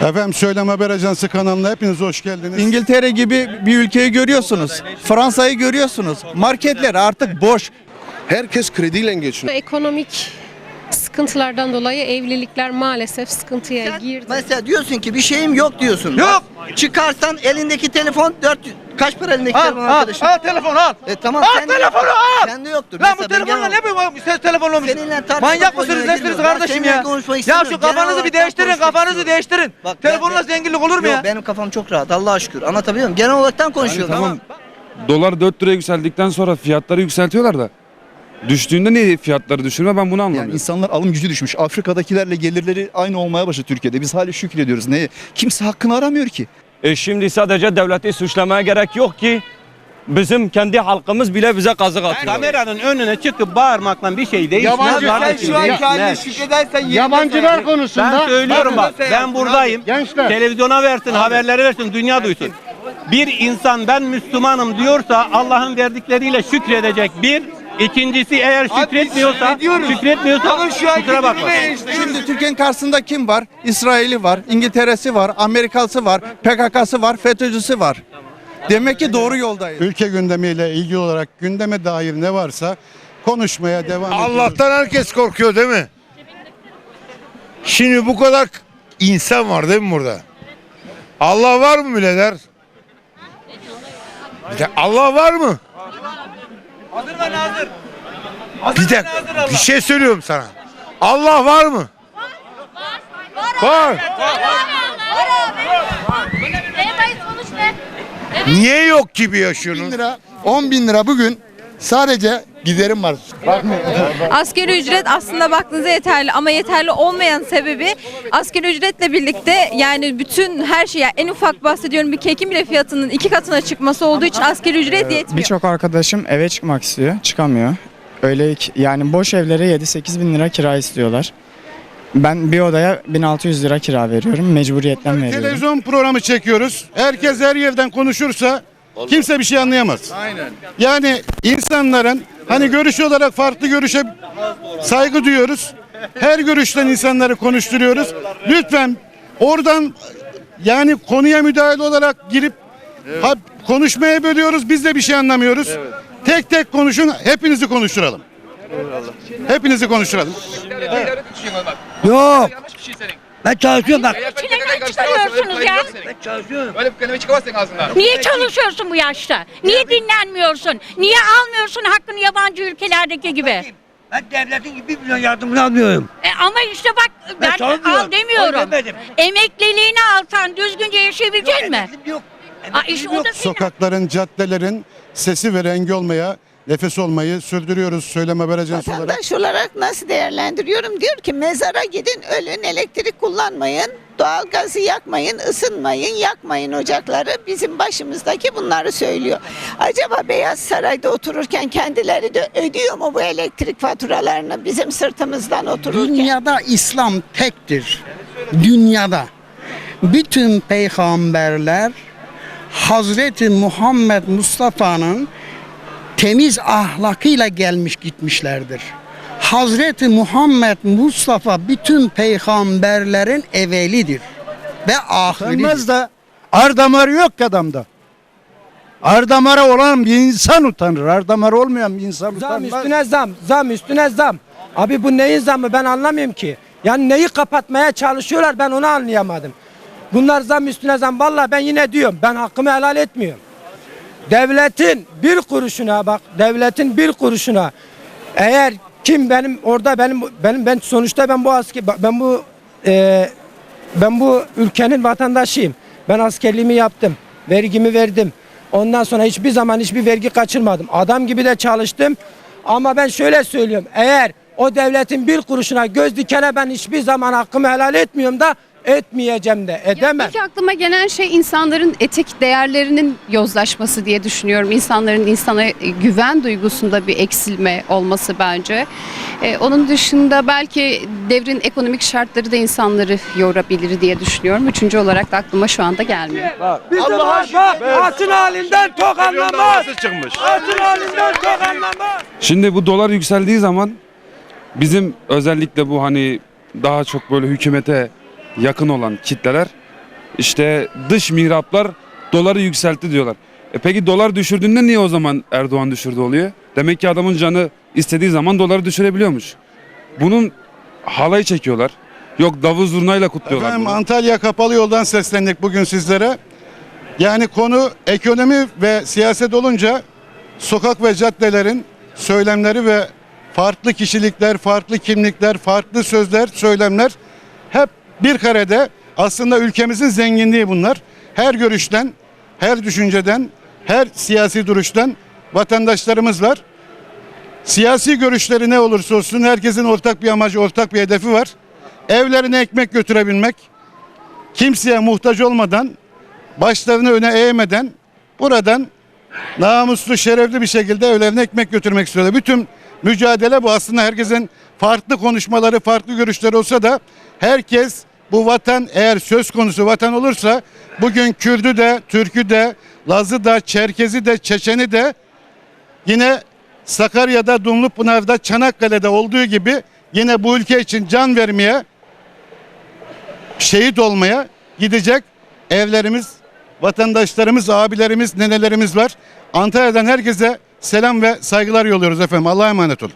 Efendim Söylem Haber Ajansı kanalına hepiniz hoş geldiniz. İngiltere gibi bir ülkeyi görüyorsunuz. Fransa'yı görüyorsunuz. Marketler artık boş. Herkes krediyle geçiniyor. Ekonomik sıkıntılardan dolayı evlilikler maalesef sıkıntıya girdi. Mesela diyorsun ki bir şeyim yok diyorsun. Yok. Çıkarsan elindeki telefon 400 kaç para elindeki Al, telefon al, arkadaşım? al telefon al. E tamam Al sende telefonu al. Sende yoktur. Lan bu Mesela ben telefonla genel ne bu ses telefon olmuş? Seninle tartışmak Manyak mısınız nesiniz girmiyorum. Ben kardeşim seninle ya? konuşmak Ya istemiyorum. şu Genel kafanızı olarak bir değiştirin konuşmak kafanızı istiyorum. değiştirin. Bak, ben- Telefonla zenginlik olur mu Yok, ya? benim kafam çok rahat Allah'a şükür. Anlatabiliyor muyum? Genel olaraktan konuşuyorum. Tamam. Dolar 4 liraya yükseldikten sonra fiyatları yükseltiyorlar da. Düştüğünde niye fiyatları düşürme ben bunu anlamıyorum. Yani insanlar alım gücü düşmüş. Afrika'dakilerle gelirleri aynı olmaya başladı Türkiye'de. Biz hala şükrediyoruz. Neye? Kimse hakkını aramıyor ki. E şimdi sadece devleti suçlamaya gerek yok ki. Bizim kendi halkımız bile bize kazık atıyor. Kameranın önüne çıkıp bağırmakla bir şey değişmez. Yabancı sen şu anki haline şükredersen Yabancılar konusunda Ben söylüyorum bak Bakın, ben buradayım. Gençler. Televizyona versin, haberleri versin, dünya duysun. Bir insan ben Müslümanım diyorsa Allah'ın verdikleriyle şükredecek. Bir, ikincisi eğer şükretmiyorsa, şükretmiyorsa kusura bakma. Şimdi Türkiye'nin karşısında kim var? İsrail'i var, İngiltere'si var, Amerikalısı var, PKK'sı var, FETÖ'cüsü var. Demek ki doğru yoldayız. Ülke gündemiyle ilgili olarak gündeme dair ne varsa konuşmaya devam ediyoruz. Allah'tan herkes korkuyor değil mi? Şimdi bu kadar insan var değil mi burada? Allah var mı birader? Bir de Allah var mı? Bir de bir şey söylüyorum sana. Allah var mı? Var. Niye yok gibi 10 yaşıyorsunuz? lira, 10 bin lira bugün sadece giderim var. Asgari ücret aslında baktığınızda yeterli ama yeterli olmayan sebebi asgari ücretle birlikte yani bütün her şey yani en ufak bahsediyorum bir kekin bile fiyatının iki katına çıkması olduğu için asgari ücret yetmiyor. Birçok arkadaşım eve çıkmak istiyor, çıkamıyor. Öyle ki- yani boş evlere 7-8 bin lira kira istiyorlar. Ben bir odaya 1600 lira kira veriyorum. Mecburiyetten veriyorum. Televizyon programı çekiyoruz. Herkes her yerden konuşursa kimse bir şey anlayamaz. Aynen. Yani insanların hani görüş olarak farklı görüşe saygı duyuyoruz. Her görüşten insanları konuşturuyoruz. Lütfen oradan yani konuya müdahale olarak girip ha, konuşmaya bölüyoruz. Biz de bir şey anlamıyoruz. Tek tek konuşun. Hepinizi konuşturalım. Hepinizi konuşturalım. Yok. Ben çalışıyorum bak. Çileden çıkarıyorsunuz ya. Niye çalışıyorsun bu yaşta? Niye dinlenmiyorsun? Niye almıyorsun hakkını yabancı ülkelerdeki gibi? Ben devletin gibi 1 milyon yardımını almıyorum. E ama işte bak ben, çalışmıyorum. al demiyorum. Öyle. Emekliliğini alsan düzgünce yaşayabilecek mi? Yok. Aa, işte o da senin Sokakların, caddelerin sesi ve rengi olmaya, nefes olmayı sürdürüyoruz Söylem Haber Ajansı olarak. Vatandaş olarak nasıl değerlendiriyorum? Diyor ki mezara gidin ölün elektrik kullanmayın. Doğalgazı yakmayın, ısınmayın, yakmayın ocakları. Bizim başımızdaki bunları söylüyor. Acaba Beyaz Saray'da otururken kendileri de ödüyor mu bu elektrik faturalarını bizim sırtımızdan otururken? Dünyada İslam tektir. Dünyada. Bütün peygamberler Hazreti Muhammed Mustafa'nın temiz ahlakıyla gelmiş gitmişlerdir. Hazreti Muhammed Mustafa bütün peygamberlerin evvelidir ve ahiridir. da ar damarı yok ki adamda. Ar damarı olan bir insan utanır. Ar damarı olmayan bir insan Zam üstüne zam, zam üstüne zam. Abi bu neyin zamı ben anlamıyorum ki. Yani neyi kapatmaya çalışıyorlar ben onu anlayamadım. Bunlar zam üstüne zam. Vallahi ben yine diyorum ben hakkımı helal etmiyorum. Devletin bir kuruşuna bak devletin bir kuruşuna eğer kim benim orada benim benim ben sonuçta ben bu asker ben bu e, ben bu ülkenin vatandaşıyım. Ben askerliğimi yaptım. Vergimi verdim. Ondan sonra hiçbir zaman hiçbir vergi kaçırmadım. Adam gibi de çalıştım. Ama ben şöyle söylüyorum. Eğer o devletin bir kuruşuna göz dikene ben hiçbir zaman hakkımı helal etmiyorum da etmeyeceğim de edemem. İlk aklıma gelen şey insanların etik değerlerinin yozlaşması diye düşünüyorum. İnsanların insana e, güven duygusunda bir eksilme olması bence. Ee, onun dışında belki devrin ekonomik şartları da insanları yorabilir diye düşünüyorum. Üçüncü olarak da aklıma şu anda gelmiyor. Allah'a bak atın halinden tok anlamaz. çıkmış. Atın halinden tok anlamaz. Şimdi bu dolar yükseldiği zaman bizim özellikle bu hani daha çok böyle hükümete yakın olan kitleler işte dış mihraplar doları yükseltti diyorlar. E peki dolar düşürdüğünde niye o zaman Erdoğan düşürdü oluyor? Demek ki adamın canı istediği zaman doları düşürebiliyormuş. Bunun halayı çekiyorlar. Yok davul zurnayla kutluyorlar. Efendim bunu. Antalya Kapalı Yoldan seslendik bugün sizlere. Yani konu ekonomi ve siyaset olunca sokak ve caddelerin söylemleri ve farklı kişilikler, farklı kimlikler, farklı sözler, söylemler hep bir karede aslında ülkemizin zenginliği bunlar. Her görüşten, her düşünceden, her siyasi duruştan vatandaşlarımız var. Siyasi görüşleri ne olursa olsun herkesin ortak bir amacı, ortak bir hedefi var. Evlerine ekmek götürebilmek, kimseye muhtaç olmadan, başlarını öne eğmeden buradan namuslu, şerefli bir şekilde evlerine ekmek götürmek istiyorlar. Bütün mücadele bu. Aslında herkesin farklı konuşmaları, farklı görüşleri olsa da herkes bu vatan eğer söz konusu vatan olursa bugün Kürdü de, Türkü de, Lazı da, Çerkezi de, Çeçeni de yine Sakarya'da, Dumlupınar'da, Çanakkale'de olduğu gibi yine bu ülke için can vermeye, şehit olmaya gidecek evlerimiz, vatandaşlarımız, abilerimiz, nenelerimiz var. Antalya'dan herkese selam ve saygılar yolluyoruz efendim. Allah'a emanet olun.